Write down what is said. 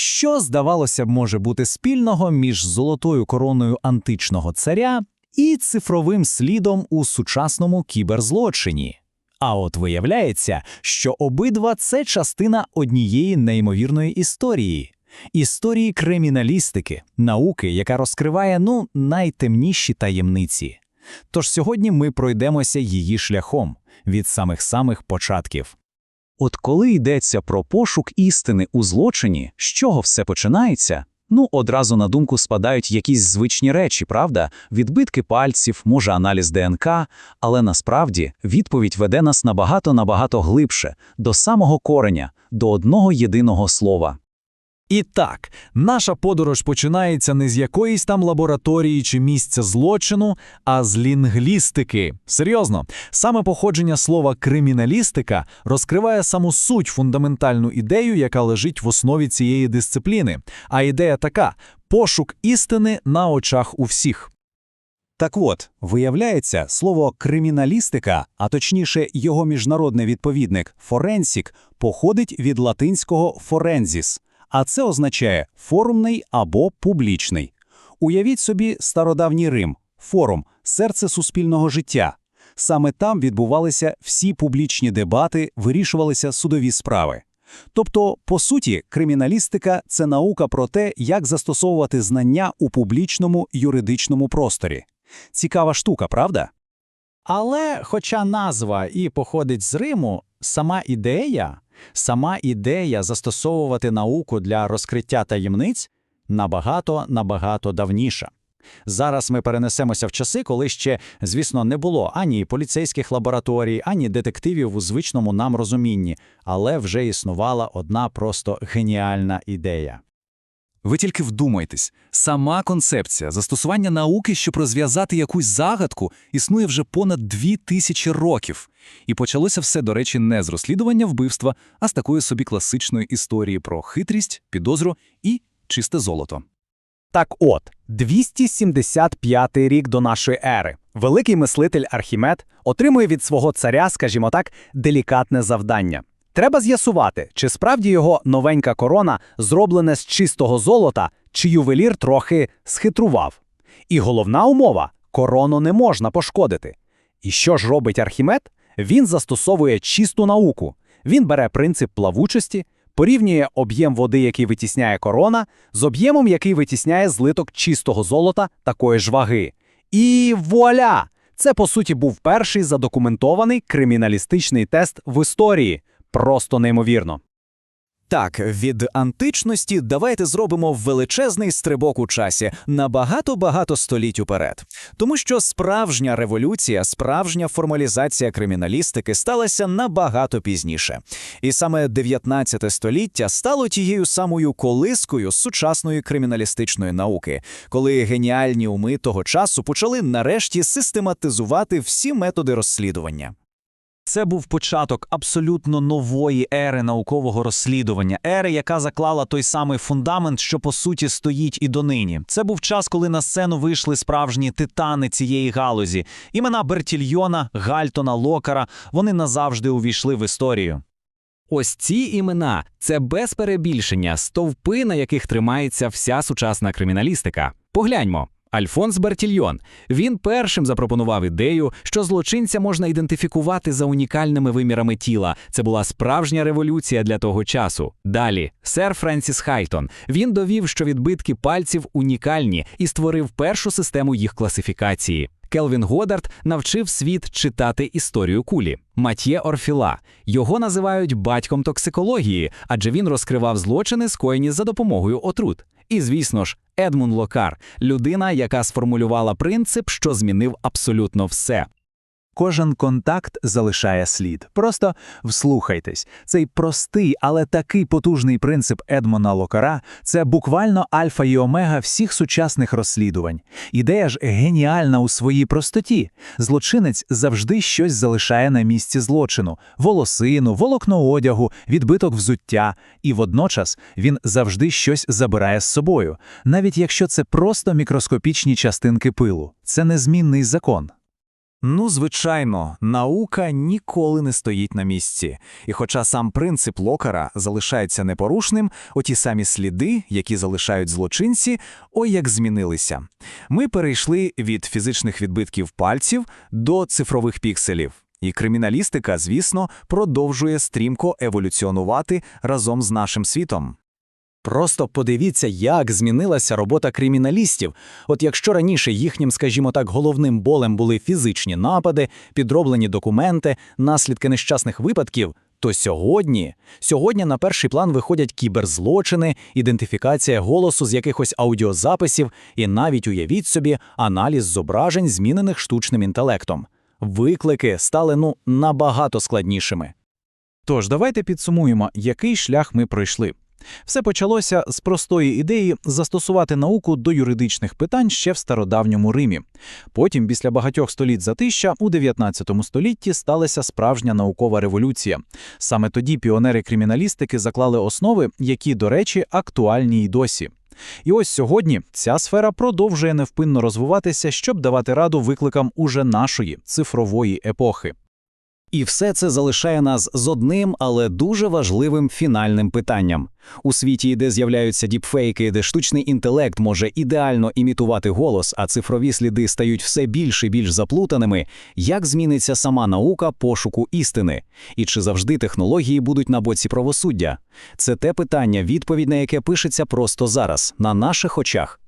Що, здавалося б, може бути спільного між золотою короною античного царя і цифровим слідом у сучасному кіберзлочині? А от виявляється, що обидва це частина однієї неймовірної історії історії криміналістики, науки, яка розкриває ну найтемніші таємниці. Тож сьогодні ми пройдемося її шляхом від самих самих початків. От коли йдеться про пошук істини у злочині, з чого все починається? Ну, одразу на думку спадають якісь звичні речі, правда? Відбитки пальців, може аналіз ДНК, але насправді відповідь веде нас набагато-набагато глибше, до самого кореня, до одного єдиного слова. І так, наша подорож починається не з якоїсь там лабораторії чи місця злочину, а з лінглістики. Серйозно, саме походження слова криміналістика розкриває саму суть фундаментальну ідею, яка лежить в основі цієї дисципліни. А ідея така: пошук істини на очах у всіх. Так от, виявляється, слово криміналістика, а точніше його міжнародний відповідник форенсік, походить від латинського форензіс, а це означає форумний або публічний. Уявіть собі стародавній Рим, форум, серце суспільного життя. Саме там відбувалися всі публічні дебати, вирішувалися судові справи. Тобто, по суті, криміналістика це наука про те, як застосовувати знання у публічному юридичному просторі. Цікава штука, правда? Але, хоча назва і походить з Риму, сама ідея, сама ідея застосовувати науку для розкриття таємниць набагато набагато давніша. Зараз ми перенесемося в часи, коли ще, звісно, не було ані поліцейських лабораторій, ані детективів у звичному нам розумінні, але вже існувала одна просто геніальна ідея. Ви тільки вдумайтесь, сама концепція застосування науки, щоб розв'язати якусь загадку, існує вже понад дві тисячі років. І почалося все, до речі, не з розслідування вбивства, а з такої собі класичної історії про хитрість, підозру і чисте золото. Так от, 275 рік до нашої ери. Великий мислитель Архімед отримує від свого царя, скажімо так, делікатне завдання. Треба з'ясувати, чи справді його новенька корона зроблене з чистого золота, чи ювелір трохи схитрував. І головна умова корону не можна пошкодити. І що ж робить Архімед? Він застосовує чисту науку. Він бере принцип плавучості, порівнює об'єм води, який витісняє корона, з об'ємом, який витісняє злиток чистого золота такої ж ваги. І вуаля! Це, по суті, був перший задокументований криміналістичний тест в історії. Просто неймовірно. Так, від античності давайте зробимо величезний стрибок у часі на багато-багато століть уперед. Тому що справжня революція, справжня формалізація криміналістики сталася набагато пізніше. І саме 19 століття стало тією самою колискою сучасної криміналістичної науки, коли геніальні уми того часу почали нарешті систематизувати всі методи розслідування. Це був початок абсолютно нової ери наукового розслідування, ери, яка заклала той самий фундамент, що по суті стоїть і донині. Це був час, коли на сцену вийшли справжні титани цієї галузі. Імена Бертільйона, Гальтона, Локара. Вони назавжди увійшли в історію. Ось ці імена це без перебільшення стовпи, на яких тримається вся сучасна криміналістика. Погляньмо. Альфонс Бертільйон. Він першим запропонував ідею, що злочинця можна ідентифікувати за унікальними вимірами тіла. Це була справжня революція для того часу. Далі, сер Френсіс Хайтон. Він довів, що відбитки пальців унікальні і створив першу систему їх класифікації. Келвін Годард навчив світ читати історію кулі. Матьє Орфіла. Його називають батьком токсикології, адже він розкривав злочини, скоєні за допомогою отрут. І, звісно ж, Едмун Локар людина, яка сформулювала принцип, що змінив абсолютно все. Кожен контакт залишає слід. Просто вслухайтесь. Цей простий, але такий потужний принцип Едмона Локара це буквально альфа і омега всіх сучасних розслідувань. Ідея ж геніальна у своїй простоті. Злочинець завжди щось залишає на місці злочину: волосину, волокно одягу, відбиток взуття. І водночас він завжди щось забирає з собою, навіть якщо це просто мікроскопічні частинки пилу. Це незмінний закон. Ну, звичайно, наука ніколи не стоїть на місці. І хоча сам принцип Локара залишається непорушним, оті самі сліди, які залишають злочинці, ой як змінилися. Ми перейшли від фізичних відбитків пальців до цифрових пікселів. І криміналістика, звісно, продовжує стрімко еволюціонувати разом з нашим світом. Просто подивіться, як змінилася робота криміналістів. От якщо раніше їхнім, скажімо так, головним болем були фізичні напади, підроблені документи, наслідки нещасних випадків, то сьогодні, сьогодні на перший план виходять кіберзлочини, ідентифікація голосу з якихось аудіозаписів і навіть уявіть собі аналіз зображень, змінених штучним інтелектом. Виклики стали ну набагато складнішими. Тож, давайте підсумуємо, який шлях ми пройшли. Все почалося з простої ідеї застосувати науку до юридичних питань ще в стародавньому Римі. Потім, після багатьох століть затища, у 19 столітті сталася справжня наукова революція. Саме тоді піонери криміналістики заклали основи, які, до речі, актуальні й досі. І ось сьогодні ця сфера продовжує невпинно розвиватися, щоб давати раду викликам уже нашої цифрової епохи. І все це залишає нас з одним, але дуже важливим фінальним питанням. У світі, де з'являються діпфейки, де штучний інтелект може ідеально імітувати голос, а цифрові сліди стають все більш і більш заплутаними, як зміниться сама наука пошуку істини? І чи завжди технології будуть на боці правосуддя? Це те питання, відповідь на яке пишеться просто зараз, на наших очах.